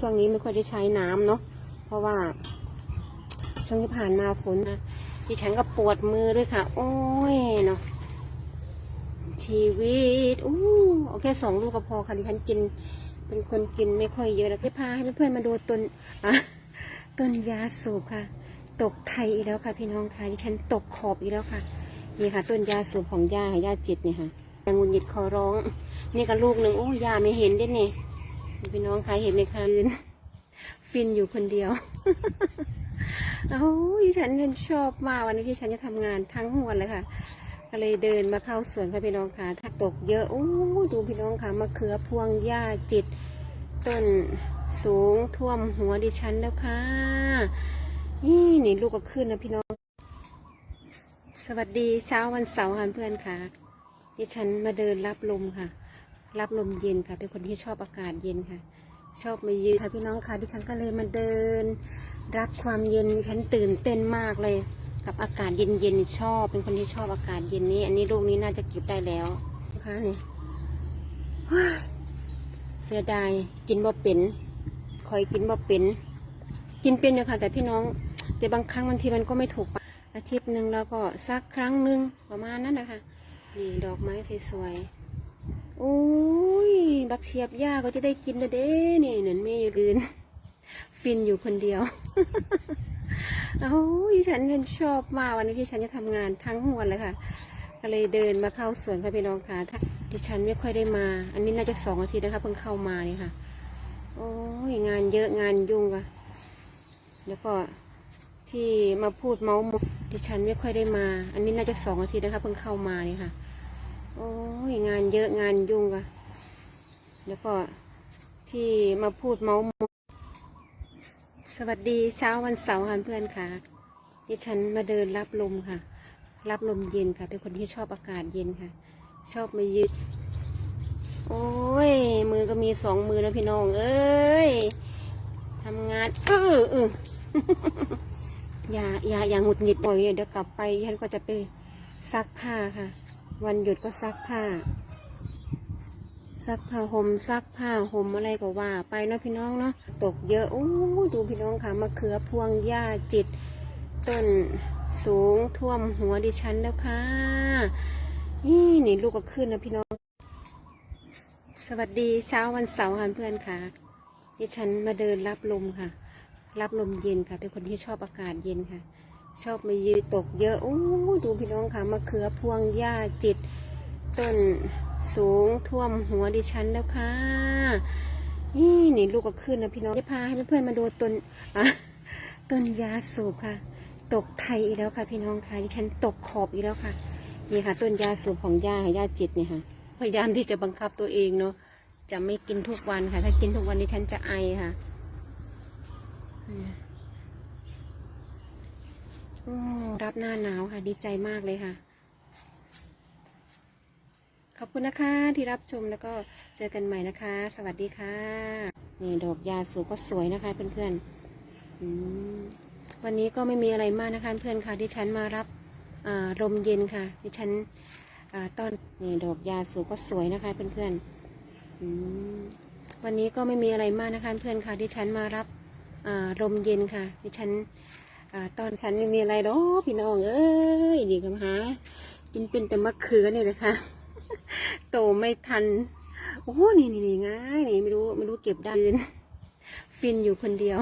ช่วงนี้ไม่ค่อยได้ใช้น้ำเนาะเพราะว่า ช่วงที่ผ่านมาฝนนะดิฉันก็ปวดมือด้วยค่ะ โอ้ยเนาะชีวิตอู้เอาแค่สองลูกก็พอค่ะดิฉันกิน เป็นคนกินไม่ค่อยเยอะแล้วที่พาให้เพื่อนๆมาดูต้นต้นยาสูบค่ะ ตกไทยอีกแล้วค่ะ พี่น้องค่ะดิฉันตกขอบอีกแล้วค่ะนี่ค่ะ ต้นยาสูบของย่าย่าจิตเนี่ยค่ะยังงุนหงิดขอร้อง นี่ก็ลูกหนึ่งโอ้ยาไม่เห็นด้เนี่ย พี่น้องใครเห็นไหมคะยืนฟินอยู่คนเดียวโอ้ยฉันเห็นชอบมากวันนี้ที่ฉันจะทำงานทั้งวันเลยค่ะก็เลยเดินมาเข้าสวนค่ะพี่น้องค่ะถ้าตกเยอะโอ้ดูพี่น้องค่ะมะเขือพวงหญ้าจิต ต้นสูงท่วมหัวดิฉันแล้วค่ะ นี่นี่ลูกก็ขึ้นนะพี่น้อง สวัสดีเช้าวันเสาร์ค่ะเพื่อนค่ะ ดิฉันมาเดินรับลมค่ะ รับลมเย็นค่ะ เป็นคนที่ชอบอากาศเย็นค่ะ ชอบมายืนค่ะพี่น้องค่ะดิฉันก็เลยมาเดิน รับความเย็นดิฉันตื่นเต้นมากเลย กับอากาศเย็นๆชอบ เป็นคนที่ชอบอากาศเย็นนี้ อันนี้ลูกนี้น่าจะเก็บได้แล้วนะคะนี่เสียดายกินบ่เป็นคอยกินบ่เป็นกินเป็นอยู่ค่ะ แต่พี่น้องแต่บางครั้งบางทีมันก็ไม่ถูกปากอาทิตย์หนึ่งแล้วก็สักครั้งหนึ่งประมาณนั้นนะคะนี่ดอกไม้สวยๆ โอ้ย บักเชียบย่าก็จะได้กินแล้วเด้นี่เหมือนแม่ยืนฟินอยู่คนเดียวโอ้ยฉันเห็นชอบมากวันนี้ที่ฉันจะทำงานทั้งวันเลยค่ะก็เลยเดินมาเข้าสวนค่ะพี่น้องค่ะดิฉันไม่ค่อยได้มา อันนี้น่าจะสองอาทิตย์นะคะเพิ่งเข้ามานี่ค่ะ โอ้ยงานเยอะงานยุ่งค่ะ แล้วก็ที่มาพูดเมาส์ดิฉันไม่ค่อยได้มา อันนี้น่าจะสองอาทิตย์นะคะเพิ่งเข้ามานี่ค่ะ โอ้ยงานเยอะงานยุ่งค่ะแล้วก็ที่มาพูดเมาส์สวัสดีเช้าวันเสาร์ค่ะเพื่อนค่ะดิฉันมาเดินรับลมค่ะ รับลมเย็นค่ะ เป็นคนที่ชอบอากาศเย็นค่ะ ชอบมายืดโอ้ย มือก็มีสองมือแล้วพี่น้องเอ้ยทำงานเออเอออย่าอย่าอย่าหงุดหงิดบ่อยเดี๋ยวกลับไปฉันก็จะไปซักผ้าค่ะ วันหยุดก็ซักผ้า ซักผ้าห่มซักผ้าห่มอะไรก็ว่า ไปเนาะพี่น้องเนาะตกเยอะโอ้ดูพี่น้องค่ะมะเขือพวงหญ้าจิต ต้นสูงท่วมหัวดิฉันแล้วค่ะ นี่นี่ลูกก็ขึ้นนะพี่น้อง สวัสดีเช้าวันเสาร์ค่ะเพื่อนค่ะ ดิฉันมาเดินรับลมค่ะ รับลมเย็นค่ะ เป็นคนที่ชอบอากาศเย็นค่ะ ชอบมายืนตกเยอะโอ้ดูพี่น้องค่ะมะเขือพวงหญ้าจิต ต้นสูงท่วมหัวดิฉันแล้วค่ะ นี่นี่ลูกก็ขึ้นนะพี่น้องจะพาให้เพื่อนๆมาดูต้นอะต้นยาสูบค่ะ ตกไทยอีกแล้วค่ะพี่น้องค่ะดิฉันตกขอบอีกแล้วค่ะ นี่ค่ะ ต้นยาสูบของย่าค่ะย่าจิตเนี่ยค่ะ พยายามที่จะบังคับตัวเองเนาะจะไม่กินทุกวันค่ะ ถ้ากินทุกวันนี้ฉันจะไอค่ะ รับหน้าหนาวค่ะ ดีใจมากเลยค่ะ ขอบคุณนะคะที่รับชมแล้วก็เจอกันใหม่นะคะ สวัสดีค่ะ นี่ดอกยาสูบก็สวยนะคะ เพื่อนๆวันนี้ก็ไม่มีอะไรมากนะคะ เพื่อนค่ะที่ฉันมารับลมเย็นค่ะที่ฉันต้อนนี่ดอกยาสูบก็สวยนะคะ เพื่อนๆวันนี้ก็ไม่มีอะไรมากนะคะ เพื่อนค่ะที่ฉันมารับลมเย็นค่ะที่ฉัน อ่าตอนฉันไม่มีอะไรหรอกพี่น้องเอ้ยดีกันหากินเป็นแต่มะเขือเนี่ยนะคะโตไม่ทัน โอ้นี่นี่นี่ง่ายนี่ไม่รู้ไม่รู้เก็บได้ยืนฟินอยู่คนเดียว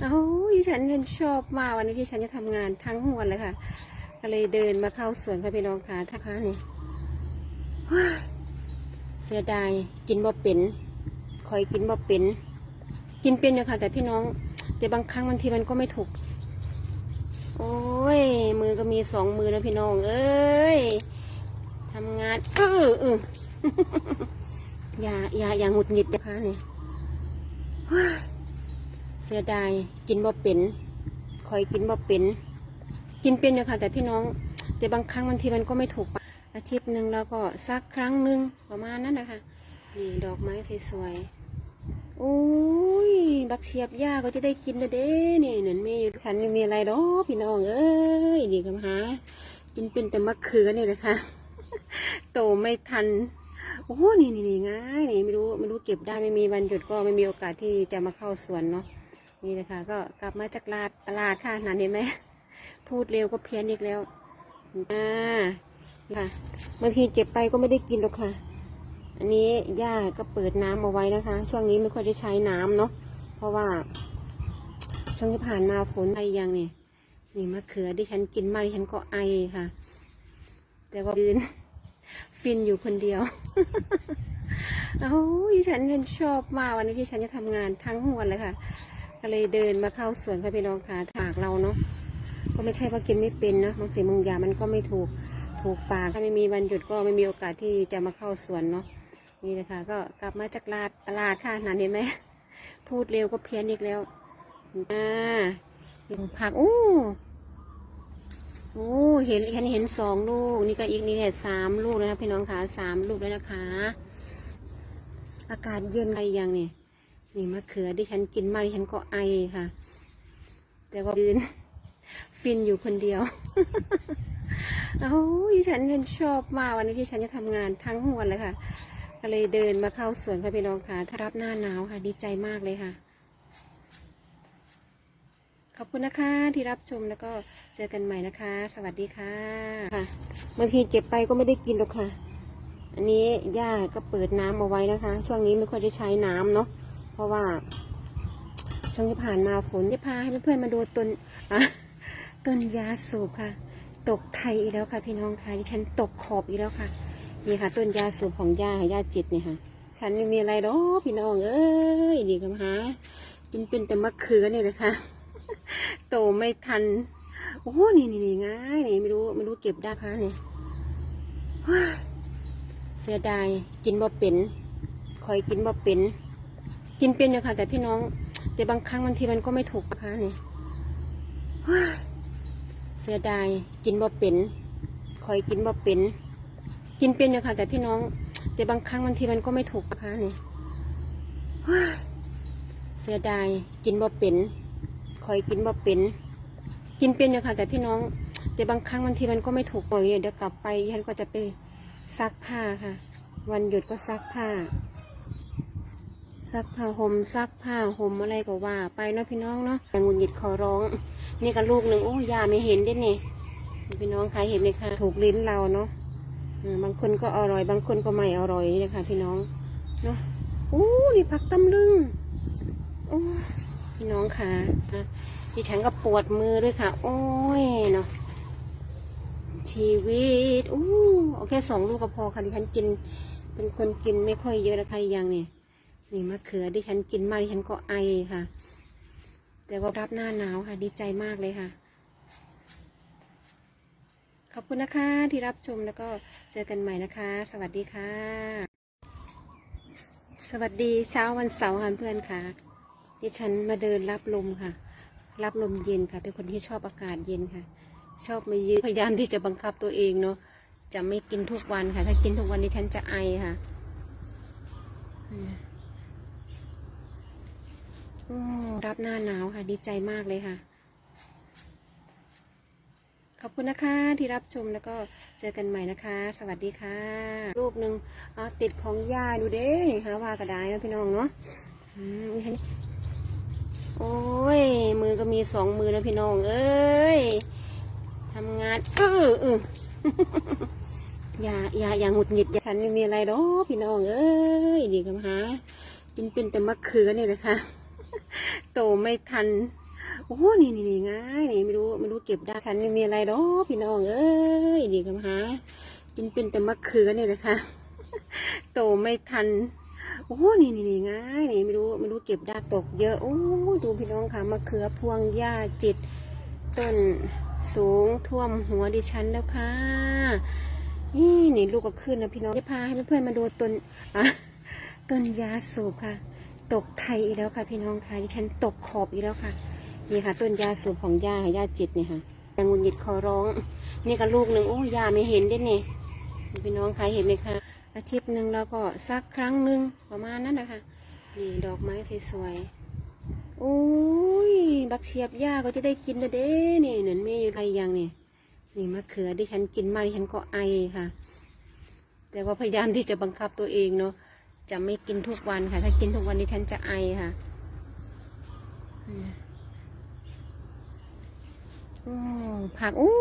โอ้ยฉันเห็นชอบมากวันนี้ที่ฉันจะทำงานทั้งวันเลยค่ะก็เลยเดินมาเข้าสวนค่ะพี่น้องค่ะท่าค้านี่ยเสียดายกินบ่เป็นคอยกินบ่เป็น กินเป็นอยู่ค่ะ แต่พี่น้อง แต่บางครั้งบางทีมันก็ไม่ถูก โอ้ย มือก็มีสองมือแล้วพี่น้องเอ้ยทำงานเออเอออย่าอย่าอย่าหงุดหงิดนะคะนี่เฮ้ยเสียดายกินบ่เป็นคอยกินบ่เป็น กินเป็นอยู่ค่ะ แต่พี่น้อง แต่บางครั้งบางทีมันก็ไม่ถูกอาทิตย์หนึ่งแล้วก็สักครั้งหนึ่งประมาณนั้นนะคะ นี่ดอกไม้สวยๆโอ้ บักเชียบย่าก็จะได้กินแล้วเด้นี่เหมือนแม่อยู่ฉันม่มีอะไรหรอกพี่น้องเอ้ยดีกันหากินเป็นแต่มะเขือเนี่ยนะคะโตไม่ทันโอ้นี่นี่นี่ง่ายนี่ไม่รู้ไม่รู้เก็บได้ไม่มีวันหยุดก็ไม่มีโอกาสที่จะมาเข้าสวนเนาะนี่นะคะ ก็กลับมาจากลาดตลาดค่ะนั่นเห็นไหมพูดเร็วก็เพี้ยนอีกแล้วอ่าค่ะบางทีเก็บไปก็ไม่ได้กินหรอกค่ะ อันนี้ย่าก็เปิดน้ำเอาไว้นะคะ ช่วงนี้ไม่ค่อยได้ใช้น้ำเนาะ ราะว่า ช่วงที่ผ่านมาฝนไอยังเนี่ยนี่มะเขือที่ฉันกินมาฉันก็ไอค่ะ แต่ว่ายืนฟินอยู่คนเดียวโอ้ยฉันฉันชอบมากวันนี้ที่ฉันจะทำงานทั้งวันเลยค่ะก็เลยเดินมาเข้าสวนค่ะพี่น้องค่ะปากเราเนาะก็ไม่ใช่ว่ากินไม่เป็นนะบางสิ่งบางอย่างมันก็ไม่ถูกถูกปากถ้าไม่มีวันหยุดก็ไม่มีโอกาสที่จะมาเข้าสวนเนาะนี่นะคะก็กลับมาจากลาดตลาดค่ะนั่นเห็นไหม พูดเร็วก็เพี้ยนอีกแล้วอ่าผักอู้โอ้เห็นฉันเห็นสองลูก นี่ก็อีกนี่เนี่ยสามลูกแล้วนะพี่น้องคะสามลูกแล้วนะคะ อากาศเย็นไอยังเนี่ยนี่มะเขือที่ฉันกินมากที่ฉันก็ไอค่ะ แต่ว่ายืนฟินอยู่คนเดียวโอ้ยฉันฉันชอบมากวันนี้ที่ฉันจะทำงานทั้งวันเลยค่ะ ก็เลยเดินมาเข้าสวนค่ะพี่น้องค่ะ ถ้ารับหน้าหนาวค่ะ ดีใจมากเลยค่ะ ขอบคุณนะคะที่รับชมแล้วก็เจอกันใหม่นะคะ สวัสดีค่ะค่ะบางทีเก็บไปก็ไม่ได้กินหรอกค่ะ อันนี้ย่าก็เปิดน้ำเอาไว้นะคะ ช่วงนี้ไม่ค่อยได้ใช้น้ำเนาะเพราะว่าช่วงที่ผ่านมาฝนจะพาให้เพื่อนๆมาดูต้นต้นยาสูบค่ะ ตกไทยอีกแล้วค่ะ พี่น้องค่ะที่ฉันตกขอบอีกแล้วค่ะ นี่ค่ะ ต้นยาสูบของย่ายาจิตเนี่ยค่ะ ฉันไม่มีอะไรหรอกพี่น้องเอ้ยดีกันหากินเป็นแต่มะเขือนี่เลยค่ะโตไม่ทัน โอ้โหนี่นี่นี่ง่ายนี่ไม่รู้ไม่รู้เก็บได้ค่ะนี่ยเสียดายกินบ่เป็นคอยกินบ่เป็นกินเป็นอยู่ค่ะ แต่พี่น้องแต่บางครั้งบางทีมันก็ไม่ถูกนะคะนี่ยเสียดายกินบ่เป็นคอยกินบ่เป็น กินเป็นอยู่ค่ะ แต่พี่น้องแต่บางครั้งบางทีมันก็ไม่ถูกนะคะนี่เสียดายกินบ่เป็นคอยกินบ่เป็นกินเป็นอยู่ค่ะ แต่พี่น้องแต่บางครั้งบางทีมันก็ไม่ถูกปล่อยเดี๋ยวกลับไปฉันก็จะไปซักผ้าค่ะ วันหยุดก็ซักผ้า ซักผ้าห่มซักผ้าห่มอะไรก็ว่า ไปเนาะพี่น้องเนาะแต่งุนหงิดขอร้อง นี่ก็ลูกหนึ่งโอ้ยาไม่เห็นด้วยนี่พี่น้องใครเห็นไหมคะถูกลิ้นเราเนาะ บางคนก็อร่อย บางคนก็ไม่อร่อยนะคะพี่น้องเนาะโอ้นี่ผักตำลึงโอ้พี่น้องค่ะนะที่ฉันก็ปวดมือด้วยค่ะ โอ้ยเนาะชีวิตอู้เอาแค่สองลูกก็พอค่ะที่ฉันกิน เป็นคนกินไม่ค่อยเยอะแล้วค่ะยังเนี่ยนี่มะเขือที่ฉันกินมากที่ฉันก็ไอค่ะ แต่ว่ารับหน้าหนาวค่ะ ดีใจมากเลยค่ะ ขอบคุณนะคะที่รับชมแล้วก็เจอกันใหม่นะคะ สวัสดีค่ะ สวัสดีเช้าวันเสาร์ค่ะเพื่อนค่ะดิฉันมาเดินรับลมค่ะ รับลมเย็นค่ะ เป็นคนที่ชอบอากาศเย็นค่ะ ชอบมายืนพยายามที่จะบังคับตัวเองเนาะจะไม่กินทุกวันค่ะ ถ้ากินทุกวันดิฉันจะไอค่ะรับหน้าหนาวค่ะ ดีใจมากเลยค่ะ ขอบคุณนะคะที่รับชมแล้วก็เจอกันใหม่นะคะ สวัสดีค่ะ รูปหนึ่งติดของย่าดูเด้หาว่ากระไดนะพี่น้องเนาะโอ้ย มือก็มีสองมือนะพี่น้องเอ้ยทำงานเออเอออย่าอย่าอย่างหงุดหงิดอย่าฉันไม่มีอะไรหรอกพี่น้องเอ้ยดีกันหากินเป็นแต่มะเขือนี่แหละค่ะโตไม่ทัน โอ้นี่นี่นี่ง่ายนี่ไม่รู้ไม่รู้เก็บได้ฉันไม่มีอะไรหรอพี่น้องเอ้ยดีกันหากินเป็นแต่มะเขือนี่แหละคะ โตไม่ทันโอ้นี่นี่นี่ง่ายนี่ไม่รู้ไม่รู้เก็บได้ตกเยอะโอ้ดูพี่น้องค่ะมะเขือพวงหญ้าจิต ต้นสูงท่วมหัวดิฉันแล้วค่ะนี่นี่ลูกก็ขึ้นนะพี่น้องจะพาให้เพื่อนๆมาดูต้นต้นยาสูบค่ะ ตกไทยอีกแล้วค่ะ พี่น้องค่ะดิฉันตกขอบอีกแล้วค่ะ นี่ค่ะ ต้นยาสูบของย่าย่าจิตเนี่ยค่ะแตงุนหยิดขอร้อง นี่ก็ลูกหนึ่งโอ้ยาไม่เห็นด้วยนี่พี่น้องใครเห็นไหมคะอาทิตย์หนึ่งแล้วก็สักครั้งหนึ่งประมาณนั้นนะคะนี่ดอกไม้สวยๆโอ้ยบักเชียบย่าก็จะได้กินแล้วเด้นี่เหมือนม่อะไรอย่างนี่ยนี่มะเขือที่ฉันกินมากที่ฉันก็ไอค่ะ แต่ว่าพยายามที่จะบังคับตัวเองเนาะจะไม่กินทุกวันค่ะ ถ้ากินทุกวันนี้ฉันจะไอค่ะ ผักอู้